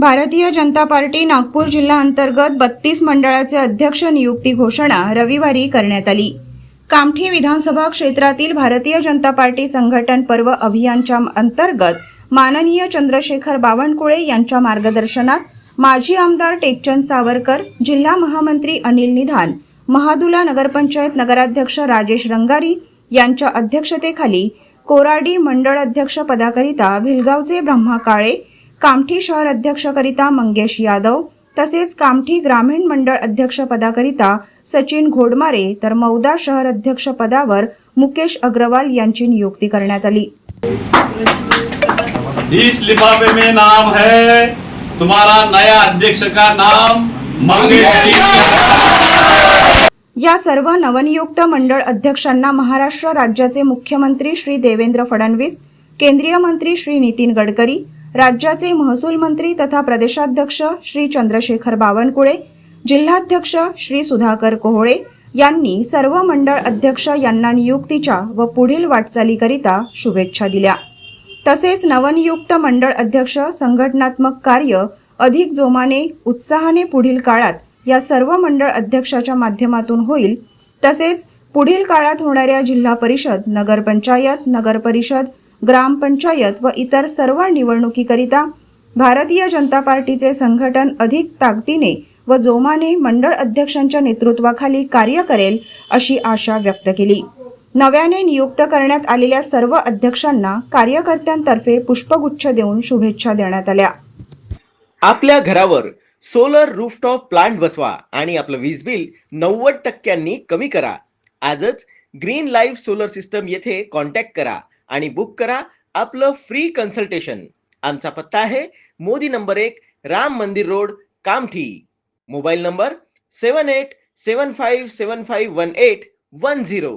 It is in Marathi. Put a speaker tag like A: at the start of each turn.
A: भारतीय जनता पार्टी नागपूर जिल्हा अंतर्गत बत्तीस मंडळाचे अध्यक्ष नियुक्ती घोषणा रविवारी करण्यात आली. कामठी विधानसभा क्षेत्रातील भारतीय जनता पार्टी संघटन पर्व अभियानच्या अंतर्गत माननीय चंद्रशेखर बावनकुळे यांच्या मार्गदर्शनात माजी आमदार टेकचंद सावरकर जिल्हा महामंत्री अनिल निधान महादुला नगरपंचायत नगराध्यक्ष राजेश रंगारी यांच्या अध्यक्षतेखाली कोराडी मंडळ अध्यक्ष पदाकरिता भिलगावचे ब्रह्मा काळे कामठी शहर अध्यक्षकरिता मंगेश यादव तसेच कामठी ग्रामीण मंडळ अध्यक्ष पदाकरिता सचिन घोडमारे तर मौदा शहर अध्यक्ष पदावर मुकेश अग्रवाल यांची नियुक्ती करण्यात आली.
B: इस लिफाफे में नाम है तुम्हारा नया अध्यक्ष का नाम मंगेश
A: या सर्व नवनियुक्त मंडळ अध्यक्षांना महाराष्ट्र राज्याचे मुख्यमंत्री श्री देवेंद्र फडणवीस केंद्रीय मंत्री श्री नितीन गडकरी राज्याचे महसूल मंत्री तथा प्रदेशाध्यक्ष श्री चंद्रशेखर बावनकुळे जिल्हाध्यक्ष श्री सुधाकर कोहळे यांनी सर्व मंडळ अध्यक्ष यांना नियुक्तीच्या व पुढील वाटचालीकरिता शुभेच्छा दिल्या. तसेच नवनियुक्त मंडळ अध्यक्ष संघटनात्मक कार्य अधिक जोमाने उत्साहाने पुढील काळात या सर्व मंडळ अध्यक्षाच्या माध्यमातून होईल. तसेच पुढील काळात होणाऱ्या जिल्हा परिषद नगरपंचायत नगरपरिषद ग्रामपंचायत व इतर सर्व निवडणुकीकरिता भारतीय जनता पार्टीचे संघटन अधिक ताकदीने व जोमाने मंडळ अध्यक्षांच्या नेतृत्वाखाली कार्य करेल अशी आशा व्यक्त केली. नव्याने नियुक्त करण्यात आलेल्या सर्व अध्यक्षांना कार्यकर्त्यांतर्फे पुष्पगुच्छ देऊन शुभेच्छा देण्यात आल्या.
C: आपल्या घरावर सोलर रूफटॉप प्लांट बसवा आणि आपलं वीज बिल नव्वद टक्क्यांनी कमी करा. आजच ग्रीन लाईफ सोलर सिस्टम येथे कॉन्टॅक्ट करा. आणि बुक करा. आपलं फ्री कन्सल्टेशन आमचा पत्ता आहे मोदी नंबर एक Ram Mandir road Kamthi. Mobile number seven eight seven five seven five one eight one zero